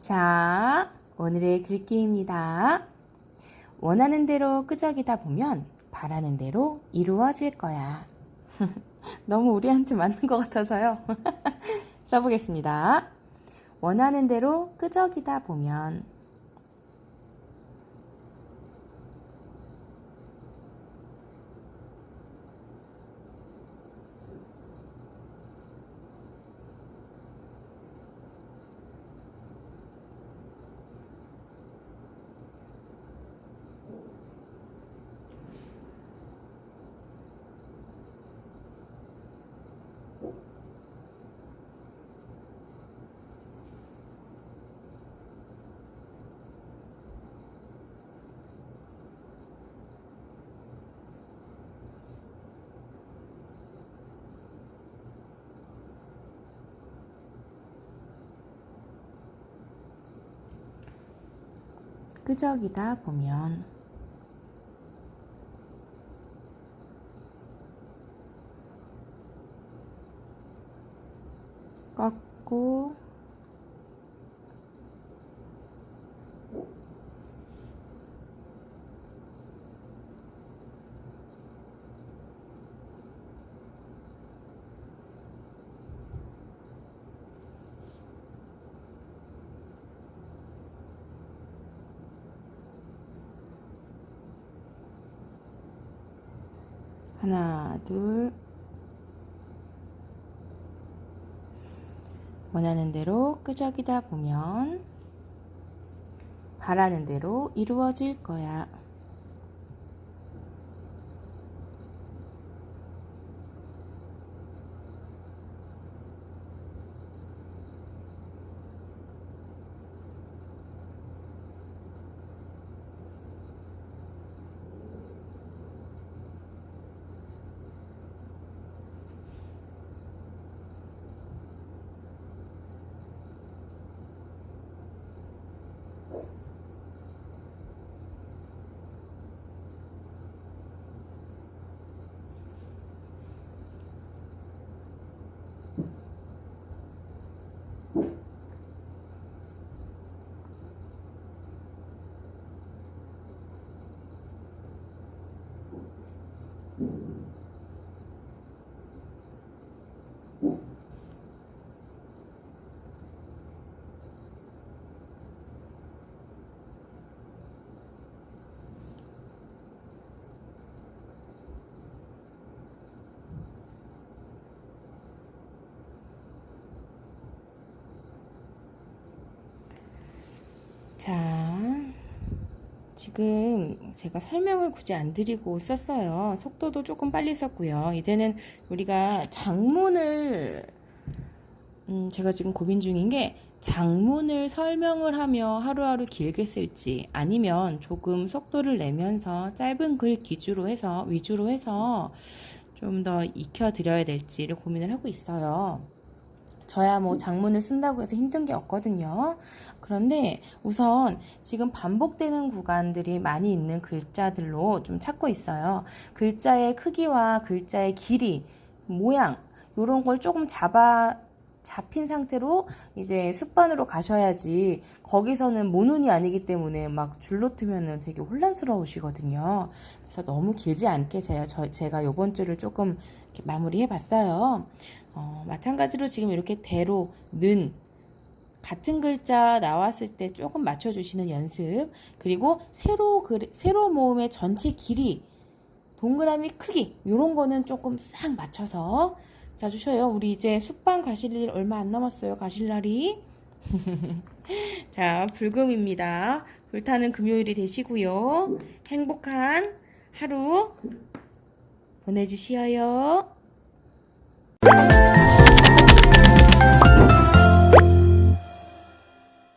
자, 오늘의 글귀입니다. 원하는 대로 끄적이다 보면 바라는 대로 이루어질 거야. 너무 우리한테 맞는 것 같아서요. 써보겠습니다. 원하는 대로 끄적이다 보면 끄적이다 보면 꺾고 하나, 둘. 원하는 대로 끄적이다 보면 바라는 대로 이루어질 거야. 자, 지금 제가 설명을 굳이 안 드리고 썼어요. 속도도 조금 빨리 썼고요. 이제는 우리가 장문을, 음, 제가 지금 고민 중인 게 장문을 설명을 하며 하루하루 길게 쓸지 아니면 조금 속도를 내면서 짧은 글 기주로 해서, 위주로 해서 좀 더 익혀 드려야 될지를 고민을 하고 있어요. 저야 뭐 장문을 쓴다고 해서 힘든 게 없거든요. 그런데 우선 지금 반복되는 구간들이 많이 있는 글자들로 좀 찾고 있어요. 글자의 크기와 글자의 길이, 모양, 이런 걸 조금 잡아, 잡힌 상태로 이제 습관으로 가셔야지 거기서는 모눈이 아니기 때문에 막 줄로 트면은 되게 혼란스러우시거든요. 그래서 너무 길지 않게 제가, 저, 제가 요번 주를 조금 마무리해 봤어요. 어, 마찬가지로 지금 이렇게 대로, 는, 같은 글자 나왔을 때 조금 맞춰주시는 연습. 그리고 세로, 글, 세로 모음의 전체 길이, 동그라미 크기, 요런 거는 조금 싹 맞춰서 자주셔요. 우리 이제 숲방 가실 일 얼마 안 남았어요. 가실 날이. 자, 불금입니다. 불타는 금요일이 되시고요. 행복한 하루 보내주시어요.